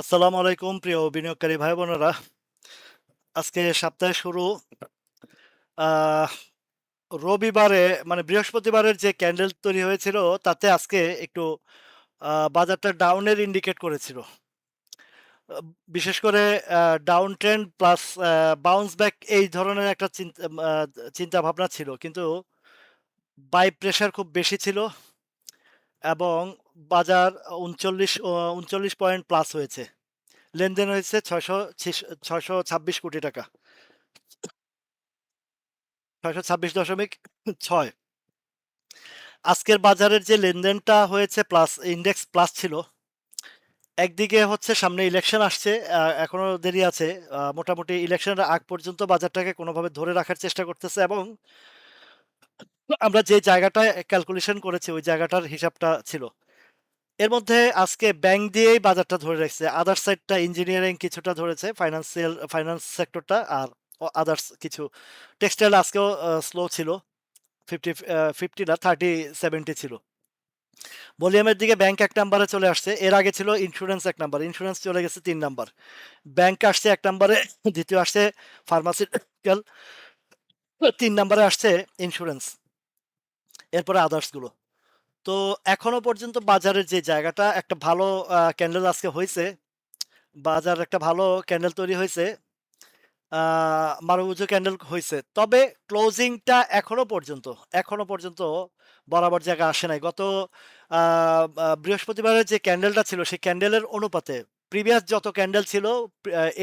আসসালামু আলাইকুম, প্রিয় বিনিয়োগকারী ভাই বোনেরা আজকে সপ্তাহে শুরু। রবিবারে মানে বৃহস্পতিবারের যে ক্যান্ডেল তৈরি হয়েছিল, তাতে আজকে একটু বাজারটা ডাউনের ইন্ডিকেট করেছিল। বিশেষ করে down trend plus bounce back এই ধরনের একটা চিন্তা চিন্তা ভাবনা ছিল। কিন্তু বাই প্রেশার খুব বেশি ছিল এবং বাজার উনচল্লিশ উনচল্লিশ পয়েন্ট প্লাস হয়েছে। লেনদেন হয়েছে ছয়শো ছয়শো ছাব্বিশ কোটি টাকা। ছয়শো ছাব্বিশ দশমিক ছয়। আজকের বাজারের যে লেনদেনটা হয়েছে প্লাস ইন্ডেক্স প্লাস ছিল, একদিকে হচ্ছে সামনে ইলেকশন আসছে এখনও দেরি আছে মোটামুটি ইলেকশনের আগ পর্যন্ত বাজারটাকে কোনোভাবে ধরে রাখার চেষ্টা করতেছে এবং আমরা যে জায়গাটায় ক্যালকুলেশন করেছি, ওই জায়গাটার হিসাবটা ছিল। এর মধ্যে আজকে ব্যাংক দিয়েই বাজারটা ধরে রাখছে। আদার সাইডটা ইঞ্জিনিয়ারিং কিছুটা ধরেছে ফাইন্যান্সিয়াল ফাইন্যান্স সেক্টরটা আর আদার্স কিছু। টেক্সটাইল আজকেও স্লো ছিল। ফিফটি ফিফটি না থার্টি সেভেন্টি ছিল। ভলিউমের দিকে ব্যাংক এক নাম্বারে চলে আসছে। এর আগে ছিল ইন্স্যুরেন্স এক নাম্বার ইন্স্যুরেন্স চলে গেছে তিন নাম্বার ব্যাংক আসছে এক নাম্বারে দ্বিতীয় আসছে ফার্মাসিউটিক্যাল তিন নাম্বারে আসছে ইন্স্যুরেন্স এরপরে আদার্সগুলো। তো এখনও পর্যন্ত বাজারের যে জায়গাটা, একটা ভালো ক্যান্ডেল আজকে হয়েছে বাজার একটা ভালো ক্যান্ডেল তৈরি হয়েছে মারুবুজো ক্যান্ডেল হয়েছে তবে ক্লোজিংটা এখনও পর্যন্ত এখনও পর্যন্ত বরাবর জায়গা আসে নাই। গত বৃহস্পতিবারের যে ক্যান্ডেলটা ছিল, সেই ক্যান্ডেলের অনুপাতে প্রিভিয়াস যত ক্যান্ডেল ছিল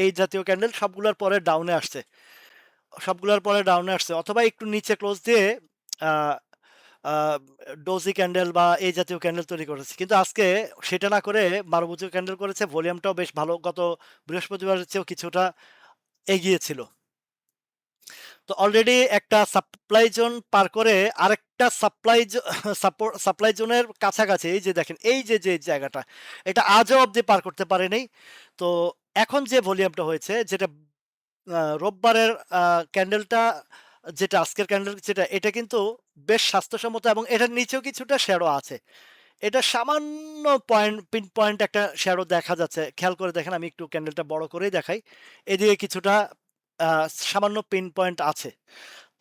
এই জাতীয় ক্যান্ডেল সবগুলোর পরে ডাউনে আসছে। সবগুলোর পরে ডাউনে আসছে। অথবা একটু নিচে ক্লোজ দিয়ে ডোজি ক্যান্ডেল বা এই জাতীয় ক্যান্ডেল তৈরি করেছে। কিন্তু আজকে সেটা না করে মারুবুজো ক্যান্ডেল করেছে, ভলিউমটাও বেশ ভালো। গত বৃহস্পতিবারের চেয়েও কিছুটা এগিয়ে ছিল। তো অলরেডি একটা সাপ্লাই জোন পার করে আরেকটা সাপ্লাই সাপ্লাই জোনের কাছাকাছি, এই যে দেখেন, এই যে যে জায়গাটা, এটা আজও অবধি পার করতে পারেনি। তো এখন যে ভলিউমটা হয়েছে, যেটা রোববারের ক্যান্ডেলটা যেটা আজকের ক্যান্ডেল যেটা, এটা কিন্তু বেশ স্বাস্থ্যসম্মত এবং এটার নিচেও কিছুটা শেয়ারও আছে। এটা সামান্য পয়েন্ট পিন পয়েন্ট একটা শেয়ারও দেখা যাচ্ছে। খেয়াল করে দেখেন, আমি একটু ক্যান্ডেলটা বড় করেই দেখাই। এদিকে কিছুটা সামান্য পিন পয়েন্ট আছে।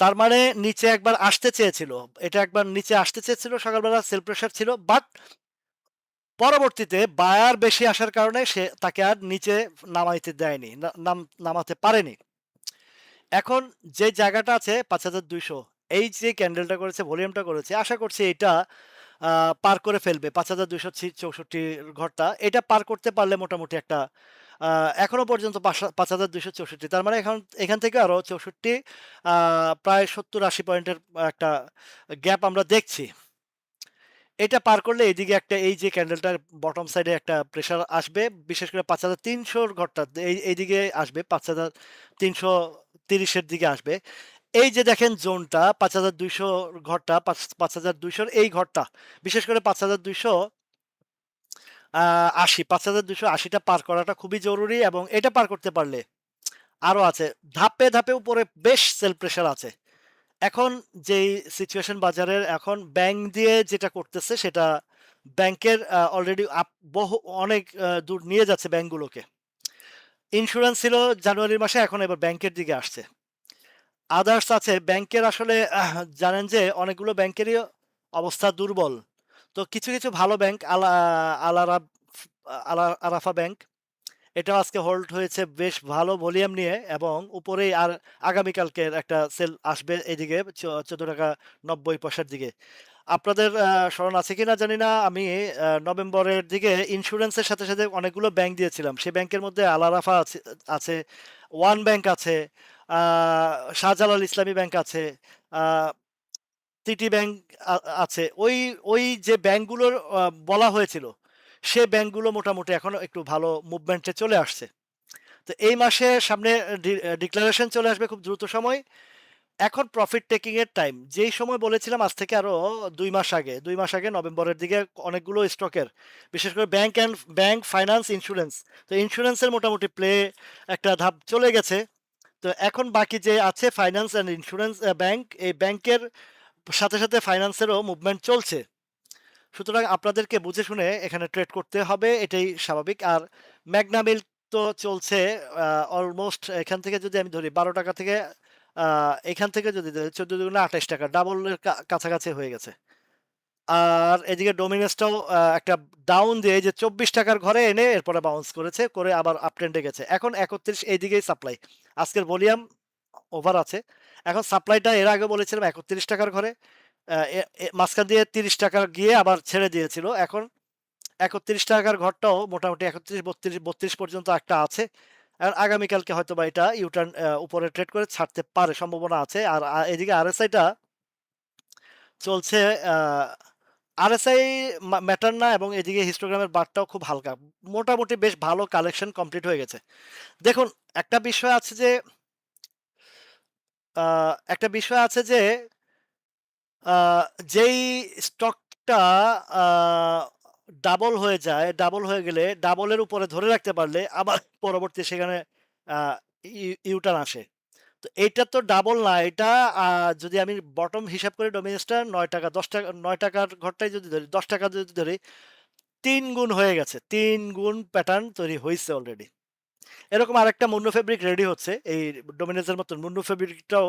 তার মানে নিচে একবার আসতে চেয়েছিল। এটা একবার নিচে আসতে চেয়েছিল, সকালবেলা সেল প্রেশার ছিল বাট পরবর্তীতে বায়ার বেশি আসার কারণে সে তাকে আর নিচে নামাইতে দেয়নি নাম, নামাতে পারেনি। এখন যে জায়গাটা আছে পাঁচ হাজার দুইশো এই যে ক্যান্ডেলটা করেছে ভলিউমটা করেছে আশা করছি এটা পার করে ফেলবে পাঁচ হাজার দুইশো চৌষট্টি ঘরটা। এটা পার করতে পারলে মোটামুটি একটা আহ, এখনও পর্যন্ত পাঁচ হাজার দুইশো চৌষট্টি তার মানে এখন এখান থেকে আরও চৌষট্টি প্রায় সত্তর আশি পয়েন্টের একটা গ্যাপ আমরা দেখছি। এটা পার করলে এদিকে একটা, এই যে ক্যান্ডেলটার বটম সাইডে একটা প্রেশার আসবে, বিশেষ করে পাঁচ হাজার তিনশোর ঘরটা, এই, এইদিকে আসবে, পাঁচ হাজার তিনশো তিরিশের দিকে আসবে। এই যে দেখেন জোনটা পাঁচ হাজার দুইশো ঘরটা, পাঁচ পাঁচ হাজার দুইশোর এই ঘরটা, বিশেষ করে পাঁচ হাজার দুইশো আশি, পাঁচ হাজার দুইশো আশিটা পার করাটা খুবই জরুরি এবং এটা পার করতে পারলে আরও আছে। ধাপে ধাপে উপরে বেশ সেল প্রেশার আছে। এখন যেই সিচুয়েশন বাজারের এখন ব্যাংক দিয়ে যেটা করতেছে সেটা ব্যাংকের অলরেডি আপ, বহু, অনেক দূর নিয়ে যাচ্ছে ব্যাংকগুলোকে ইন্স্যুরেন্স ছিল জানুয়ারি মাসে, এখন এবার ব্যাংকের দিকে আসছে। আদার্স আছে ব্যাংকের আসলে জানেন যে অনেকগুলো ব্যাংকেরই অবস্থা দুর্বল। তো কিছু কিছু ভালো ব্যাংক আলা, আলারা আলা আরাফা ব্যাংক এটাও আজকে হোল্ড হয়েছে বেশ ভালো ভলিউম নিয়ে এবং উপরেই আর আগামীকালকের একটা সেল আসবে এদিকে চোদ্দ টাকা নব্বই পয়সার দিকে। আপনাদের স্মরণ আছে কিনা জানি না। আমি নভেম্বরের দিকে ইন্স্যুরেন্সের সাথে সাথে অনেকগুলো ব্যাংক দিয়েছিলাম। সেই ব্যাংকের মধ্যে আলারাফা আছে আছে ওয়ান ব্যাংক আছে শাহজালাল ইসলামী ব্যাংক আছে সিটি ব্যাংক আছে। ওই ওই যে ব্যাংকগুলোর বলা হয়েছিল সে ব্যাংকগুলো মোটামুটি এখন একটু ভালো মুভমেন্টে চলে আসছে। তো এই মাসে সামনে ডিক্লারেশন চলে আসবে খুব দ্রুত সময়। এখন প্রফিট টেকিং এর টাইম যেই সময় বলেছিলাম আজ থেকে আরও দুই মাস আগে, দুই মাস আগে নভেম্বরের দিকে অনেকগুলো স্টকের বিশেষ করে bank and bank finance insurance তো ইন্স্যুরেন্সের মোটামুটি প্লে একটা ধাপ চলে গেছে। তো এখন বাকি যে আছে ফাইন্যান্স অ্যান্ড ইন্স্যুরেন্স ব্যাংক এই ব্যাংকের সাথে সাথে ফাইন্যান্সেরও মুভমেন্ট চলছে। সুতরাং আপনাদেরকে বুঝে শুনে এখানে ট্রেড করতে হবে এটাই স্বাভাবিক আর মেঘনা মিল তো চলছে অলমোস্ট এখান থেকে যদি আমি ধরি ৳১২ থেকে এখান থেকে যদি ১৪ দুগুণে ৳২৮ ডাবল এর কা কাছাকাছি হয়ে গেছে। আর এদিকে ডোমিনোসটাও একটা ডাউন দিয়ে যে চব্বিশ টাকার ঘরে এনে এরপরে বাউন্স করেছে, করে আবার আপ ট্রেন্ড এ গেছে। এখন ৩১ এইদিকেই সাপ্লাই। আজকের ভলিউম ওভার আছে। এখন সাপ্লাইটা এর আগে বলেছিলাম একত্রিশ টাকার ঘরে। মাঝখান দিয়ে ৳৩০ গিয়ে আবার ছেড়ে দিয়েছিল। এখন একত্রিশ টাকার ঘরটাও মোটামুটি ৩১, ৩২, ৩২ পর্যন্ত একটা আছে। আর আগামীকালকে হয়তো বা এটা ইউ-টার্ন উপরে ট্রেড করে ছাড়তে পারে, সম্ভাবনা আছে। আর এদিকে আরএসআইটা চলছে আরএসআই ম্যাটার না এবং এদিকে হিস্টোগ্রামের বারটাও খুব হালকা। মোটামুটি বেশ ভালো কালেকশন কমপ্লিট হয়ে গেছে। দেখুন একটা বিষয় আছে যে একটা বিষয় আছে যে যেই স্টকটা ডাবল হয়ে যায়, ডাবল হয়ে গেলে ডাবলের উপরে ধরে রাখতে পারলে আবার পরবর্তী সেখানে আ ইউ আসে। তো এইটা তো ডাবল না। এটা যদি আমি বটম হিসাব করি ডোমিনেসটা নয় টাকা দশ টাকা নয় টাকার ঘরটাই যদি ধরি, ৳১০ যদি ধরি তিন গুণ হয়ে গেছে। তিন গুণ প্যাটার্ন তৈরি হয়েছে অলরেডি। এরকম আরেকটা মুন্নু ফেব্রিক রেডি হচ্ছে। এই ডোমিনোসের মতন মুন্নু ফেব্রিকটাও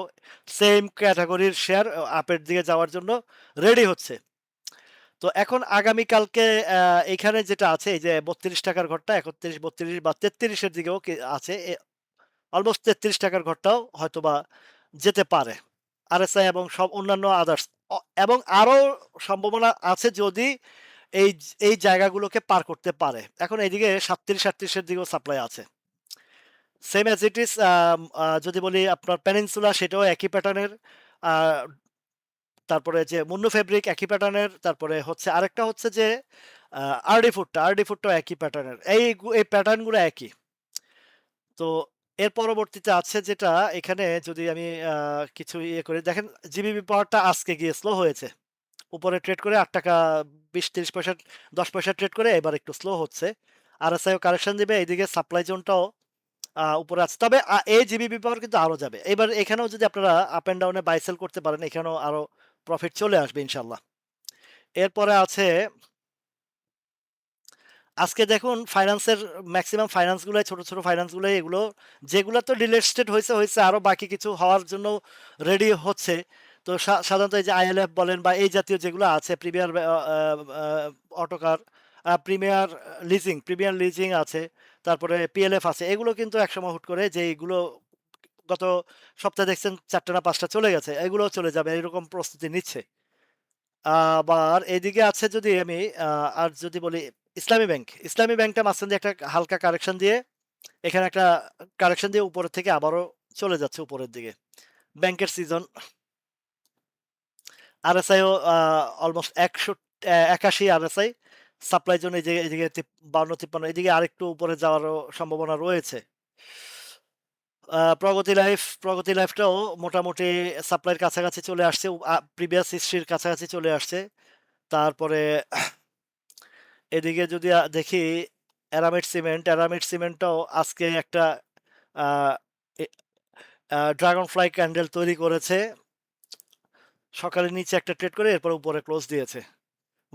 সেম ক্যাটাগরির শেয়ার আপের দিকে যাওয়ার জন্য রেডি হচ্ছে। তো এখন আগামীকালকে এখানে যেটা আছে এই যে ৳৩২ র ঘরটা ৩১, ৩২ বা ৩৩ এর দিকেও আছে। অলমোস্ট তেত্রিশ টাকার ঘরটাও হয়তোবা যেতে পারে। আরএসআই এবং সব অন্যান্য আদার্স এবং আরও সম্ভাবনা আছে যদি এই এই জায়গাগুলোকে পার করতে পারে। এখন ৩৭, ৩৮ এর দিকেও সাপ্লাই আছে। সেম অ্যাজ ইট আ যদি বলি আপনার পেনিনসুলা সেটাও একই প্যাটার্নের। তারপরে যে মুন্নু ফেব্রিক একই প্যাটার্নের। তারপরে হচ্ছে আরেকটা হচ্ছে যে আরডি ফুডটা, আরডি ফুডটাও একই প্যাটার্নের। এই এই প্যাটার্নগুলো একই। তো এর পরবর্তীতে আছে যেটা এখানে যদি আমি কিছু ইয়ে করি দেখেন জিবিবি পাওয়ারটা আজকে গিয়ে স্লো হয়েছে। উপরে ট্রেড করে ৳৮ 20-৩০ ১০ পয়সা দশ পয়সা ট্রেড করে এবার একটু স্লো হচ্ছে। আরএসআইও কারেকশন দিবে। এইদিকে সাপ্লাই জোনটাও উপরে আছে। তবে এই জিবিবি পাওয়ার কিন্তু আরও যাবে। এবার এখানেও যদি আপনারা আপ অ্যান্ড ডাউনে বাই সেল করতে পারেন, এখানেও আরও প্রফিট চলে আসবে ইনশাল্লাহ এরপরে আছে আজকে দেখুন ফাইন্যান্সের ম্যাক্সিমাম ফাইন্যান্স গুলাই ছোট, ছোট ফাইন্যান্স এগুলো যেগুলো তো ডিলিস্টেড হয়েছে হয়েছে আরও বাকি কিছু হওয়ার জন্য রেডি হচ্ছে। তো সাধারণত এই যে আইএলএফ বলেন বা এই জাতীয় যেগুলো আছে Premier Autocar, Premier Leasing, Premier Leasing আছে। তারপরে পিএলএফ আছে। এগুলো কিন্তু একসময় হুট করে যে এগুলো গত সপ্তাহে দেখছেন ৪ টা না পাঁচটা চলে গেছে। এগুলোও চলে যাবে। এরকম প্রস্তুতি নিচ্ছে। আবার এদিকে আছে যদি আমি আর যদি বলি ইসলামী ব্যাংক। ইসলামী ব্যাংকটা মাঝখান দিয়ে একটা হালকা কারেকশন দিয়ে, এখানে একটা কারেকশন দিয়ে উপরের থেকে আবারও চলে যাচ্ছে উপরের দিকে। ব্যাংকের সিজন। আরএসআইও almost ১০০ uh ৮১ RSI. Supply zone এই এদিকে তিপ ৫২-৫৩ এদিকে আরেকটু উপরে যাওয়ারও সম্ভাবনা রয়েছে। প্রগতি লাইফ, প্রগতি লাইফটাও মোটামুটি সাপ্লাইয়ের কাছাকাছি চলে আসছে। প্রিভিয়াস হিস্ট্রির কাছাকাছি চলে আসছে। তারপরে এদিকে যদি দেখি অ্যারামিড সিমেন্ট, অ্যারামিড সিমেন্টটাও আজকে একটা ড্রাগন ফ্লাই ক্যান্ডেল তৈরি করেছে। সকালে নিচে একটা ট্রেড করে এরপর উপরে ক্লোজ দিয়েছে।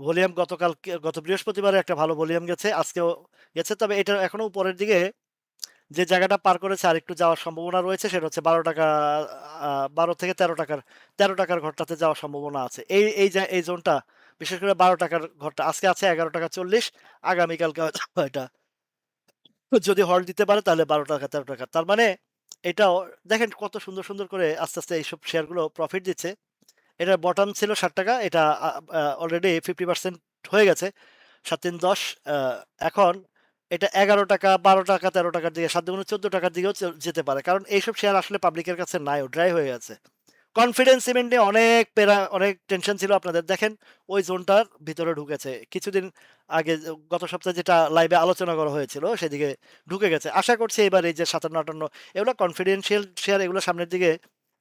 ভলিউম গতকাল গত বৃহস্পতিবারে একটা ভালো ভলিউম গেছে। আজকেও গেছে। তবে এটা এখনও উপরের দিকে যে জায়গাটা পার করেছে আর একটু যাওয়ার সম্ভাবনা রয়েছে সেটা হচ্ছে বারো টাকা বারো থেকে তেরো টাকার তেরো টাকার ঘরটাতে যাওয়ার সম্ভাবনা আছে। এই এই যা এই জোনটা বিশেষ করে বারো টাকার ঘরটা আজকে আছে ৳১১.৪০ আগামীকালকে হয়তো এটা যদি হল দিতে পারে তাহলে ৳১২ ৳১৩ তার মানে এটাও দেখেন কত সুন্দর, সুন্দর করে আস্তে, আস্তে এইসব শেয়ারগুলো প্রফিট দিচ্ছে। এটার বটম ছিল ৳৬০ এটা আ আ অলরেডি 50% হয়ে গেছে। সাত তিন দশ এখন এটা এগারো টাকা বারো টাকা তেরো টাকার দিকে ৭ দুগুণে ৳১৪ টাকার দিকেও যেতে পারে। কারণ এইসব শেয়ার আসলে পাবলিকের কাছে নাইও, ড্রাই হয়ে গেছে। কনফিডেন্স সিমেন্ট নিয়ে অনেক পেরা, অনেক টেনশন ছিল আপনাদের। দেখেন ওই জোনটার ভিতরে ঢুকেছে। কিছুদিন আগে গত সপ্তাহে যেটা লাইভে আলোচনা করা হয়েছিল সেদিকে ঢুকে গেছে। আশা করছি এবার এই যে ৫৭-৫৮ এগুলো কনফিডেন্সিয়াল শেয়ার এগুলো সামনের দিকে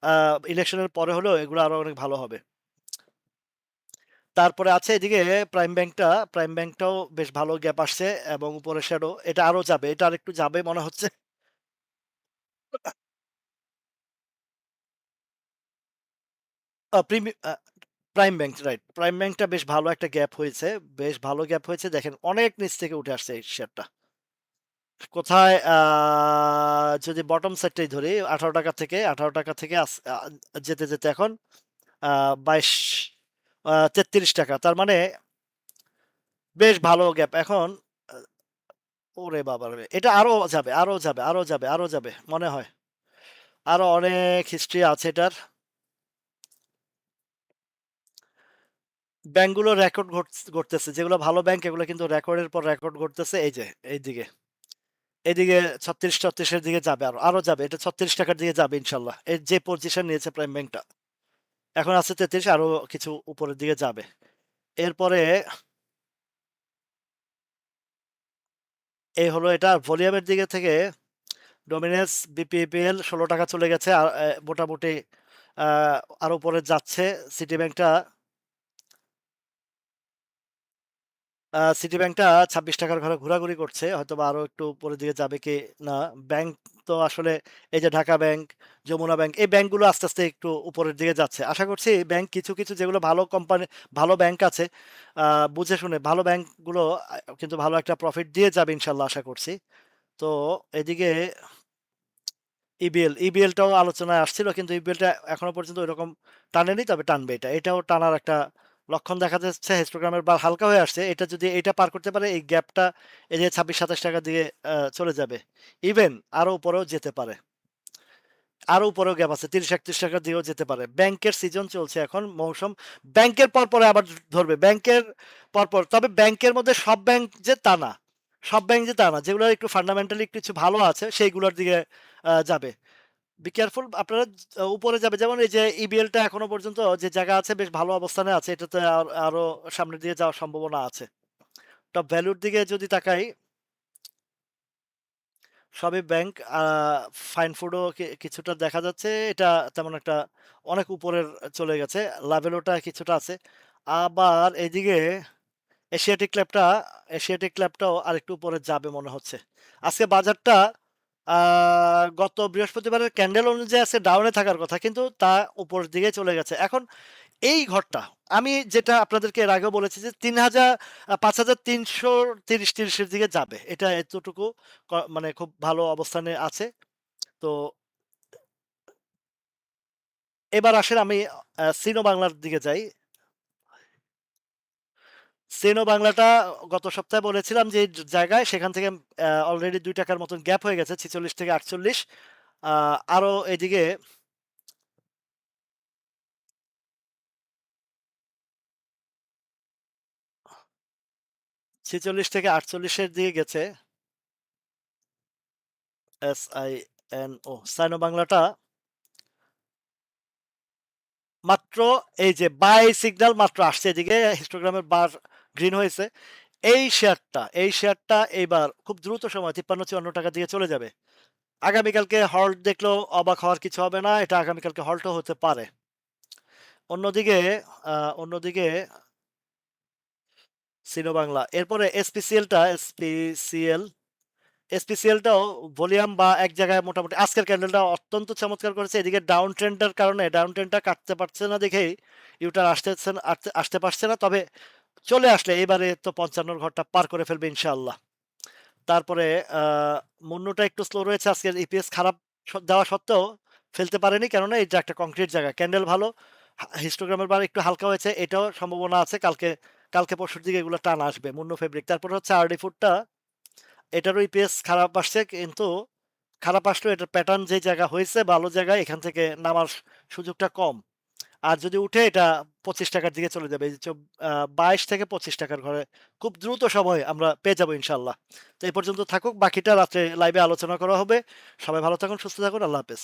আ ইলেকশনের পরে হলেও এগুলো আরও অনেক ভালো হবে। তারপরে আছে এদিকে প্রাইম ব্যাংকটা, প্রাইম ব্যাংকটাও বেশ ভালো গ্যাপ আসছে এবং উপরে শ্যাডো এটা আরও যাবে। এটা আর একটু যাবে মনে হচ্ছে। Prime bank right. প্রাইম ব্যাংকটা বেশ ভালো একটা গ্যাপ হয়েছে। বেশ ভালো গ্যাপ হয়েছে। দেখেন অনেক নিচ থেকে উঠে আসছে এই শেয়ারটা। কোথায় যদি বটম সাইডটাই ধরি ৳১৮ থেকে ৳১৮ থেকে আস যেতে, যেতে এখন বাইশ ২২ আ ৳৩৩ তার মানে বেশ ভালো গ্যাপ। এখন ওরে বাবারে! এটা আরও যাবে, আরও যাবে, আরও যাবে, আরও যাবে মনে হয়। আরও অনেক হিস্ট্রি আছে এটার। ব্যাংকগুলো রেকর্ড ঘটছ গড়তেছে। যেগুলো ভালো ব্যাংক এগুলো কিন্তু রেকর্ডের পর রেকর্ড ঘটতেছে এই যে এইদিকে। এদিকে ছত্রিশ ছত্রিশের দিকে যাবে আরও, আরও যাবে। এটা ছত্রিশ টাকার দিকে যাবে ইনশাল্লাহ এর যে পজিশন নিয়েছে প্রাইম ব্যাংকটা। এখন আছে ৩৩ আরও কিছু উপরের দিকে যাবে। এরপরে এই হলো এটা ভলিউমের দিকে থেকে ডমিনেন্স বিপিএপিএল ৳১৬ চলে গেছে। আর মোটামুটি আ আরও উপরে যাচ্ছে। সিটি ব্যাংকটা সিটি ব্যাংকটা ৳২৬ টাকার ঘরে ঘোরাঘুরি করছে। হয়তো বা আরও একটু উপরের দিকে যাবে কি না। ব্যাংক তো আসলে এই যে ঢাকা ব্যাংক, যমুনা ব্যাংক এই ব্যাংকগুলো আস্তে, আস্তে একটু উপরের দিকে যাচ্ছে। আশা করছি ব্যাংক কিছু, কিছু যেগুলো ভালো কোম্পানি ভালো ব্যাংক আছে বুঝে শুনে ভালো ব্যাংকগুলো কিন্তু ভালো একটা প্রফিট দিয়ে যাবে ইনশাল্লাহ আশা করছি। তো এদিকে ইবিএল, ইবিএলটাও আলোচনায় আসছিল কিন্তু ইবিএলটা এখনও পর্যন্ত ঐরকম টানেনি তবে টানবে এটা। এটাও টানার একটা লক্ষণ দেখা যাচ্ছে। হিস্টোগ্রামের বার হালকা হয়ে আসছে। এটা যদি এটা পার করতে পারে এই গ্যাপটা এই যে ৳২৬-২৭ র দিকে আ চলে যাবে। ইভেন আরও উপরেও যেতে পারে। আরও উপরেও গ্যাপ আছে। ৳৩০-৩১ র দিকেও যেতে পারে। ব্যাংকের সিজন চলছে এখন মৌসুম। ব্যাংকের পর, পরে আবার ধরবে। ব্যাংকের পরপর তবে ব্যাংকের মধ্যে সব ব্যাংক যে তা না। সব ব্যাংক যে তা না। যেগুলোর একটু ফান্ডামেন্টালি কিছু ভালো আছে সেইগুলোর দিকে যাবে। বি কেয়ারফুল আপনারা উপরে যাবে। যেমন এই যে ইবিএলটা এখনও পর্যন্ত যে জায়গা আছে, বেশ ভালো অবস্থানে আছে। এটাতে আর সামনের দিকে যাওয়ার সম্ভাবনা আছে। টপ ভ্যালুর দিকে যদি তাকাই, সবই ব্যাংক ফাইন ফুডও কিছুটা দেখা যাচ্ছে। এটা তেমন একটা অনেক উপরের চলে গেছে। লাভেলোটা কিছুটা আছে। আবার এদিকে এশিয়াটিক ল্যাবটা এশিয়াটিক ল্যাবটাও আরেকটু উপরে যাবে মনে হচ্ছে। আজকে বাজারটা গত বৃহস্পতিবারের ক্যান্ডেল অনুযায়ী আছে ডাউনে থাকার কথা। কিন্তু তা উপরের দিকে চলে গেছে। এখন এই ঘরটা, আমি যেটা আপনাদেরকে এর আগেও বলেছি যে তিন হাজার পাঁচ হাজার তিনশো তিরিশ তিরিশের দিকে যাবে। এটা এতটুকু মানে খুব ভালো অবস্থানে আছে। তো এবার আসেন আমি সিনো বাংলার দিকে যাই। সিনো বাংলাটা গত সপ্তাহে বলেছিলাম যে জায়গায় সেখান থেকে অলরেডি দুই টাকার মতন গ্যাপ হয়ে গেছে ৪৬ থেকে ৪৮ আ আরও এদিকে ৪৬ থেকে আটচল্লিশের দিকে গেছে। এস-আই-এন-ও সাইনো বাংলাটা মাত্র এই যে বাই সিগনাল মাত্র আসছে, এদিকে হিস্টোগ্রামের বার গ্রিন হয়েছে। এই শেয়ারটা, এই শেয়ারটা এইবার খুব দ্রুত সময় ৳৫৩-৫৪ দিকে চলে যাবে। আগামীকালকে হল্ট দেখলেও অবাক হওয়ার কিছু হবে না। এটা আগামীকালকে হল্টও হতে পারে। অন্যদিকে অন্যদিকে সিনো বাংলা। এরপরে এসপিসিএলটা এসপিসিএল, এসপিসিএলটাও ভলিউম বা এক জায়গায় মোটামুটি আজকের ক্যান্ডেলটা অত্যন্ত চমৎকার করেছে। এদিকে ডাউন ট্রেন্ডটার কারণে ডাউন ট্রেন্ডটা কাটতে পারছে না দেখেই ইউটার আসতেছেন আসতে আসতে পারছে না। তবে চলে আসলে, এবারে তো ৫৫ র ঘরটা পার করে ফেলবে ইনশাআল্লাহ। তারপরে মুন্নুটা একটু স্লো রয়েছে, আজকের ইপিএস খারাপ স দেওয়া সত্ত্বেও ফেলতে পারেনি। কেননা এটা একটা কংক্রিট জায়গা। ক্যান্ডেল ভালো। হিস্টোগ্রামের বার একটু হালকা হয়েছে। এটাও সম্ভাবনা আছে, কালকে কালকে পরশুর দিকে এগুলো টান আসবে। মুন্নু ফেব্রিক। তারপর হচ্ছে আরডি ফুডটা এটারও ইপিএস খারাপ আসছে, কিন্তু খারাপ আসলেও এটার প্যাটার্ন যে জায়গা হয়েছে, ভালো জায়গায় এখান থেকে নামার সুযোগটা কম। আর যদি উঠে এটা ৳২৫ টাকার দিকে চলে যাবে। ২২ থেকে পঁচিশ টাকার ঘরে খুব দ্রুত সময় আমরা পেয়ে যাব ইনশাল্লাহ তো এই পর্যন্ত থাকুক। বাকিটা রাত্রে লাইভে আলোচনা করা হবে। সবাই ভালো থাকুন, সুস্থ থাকুন। আল্লাহ হাফেজ।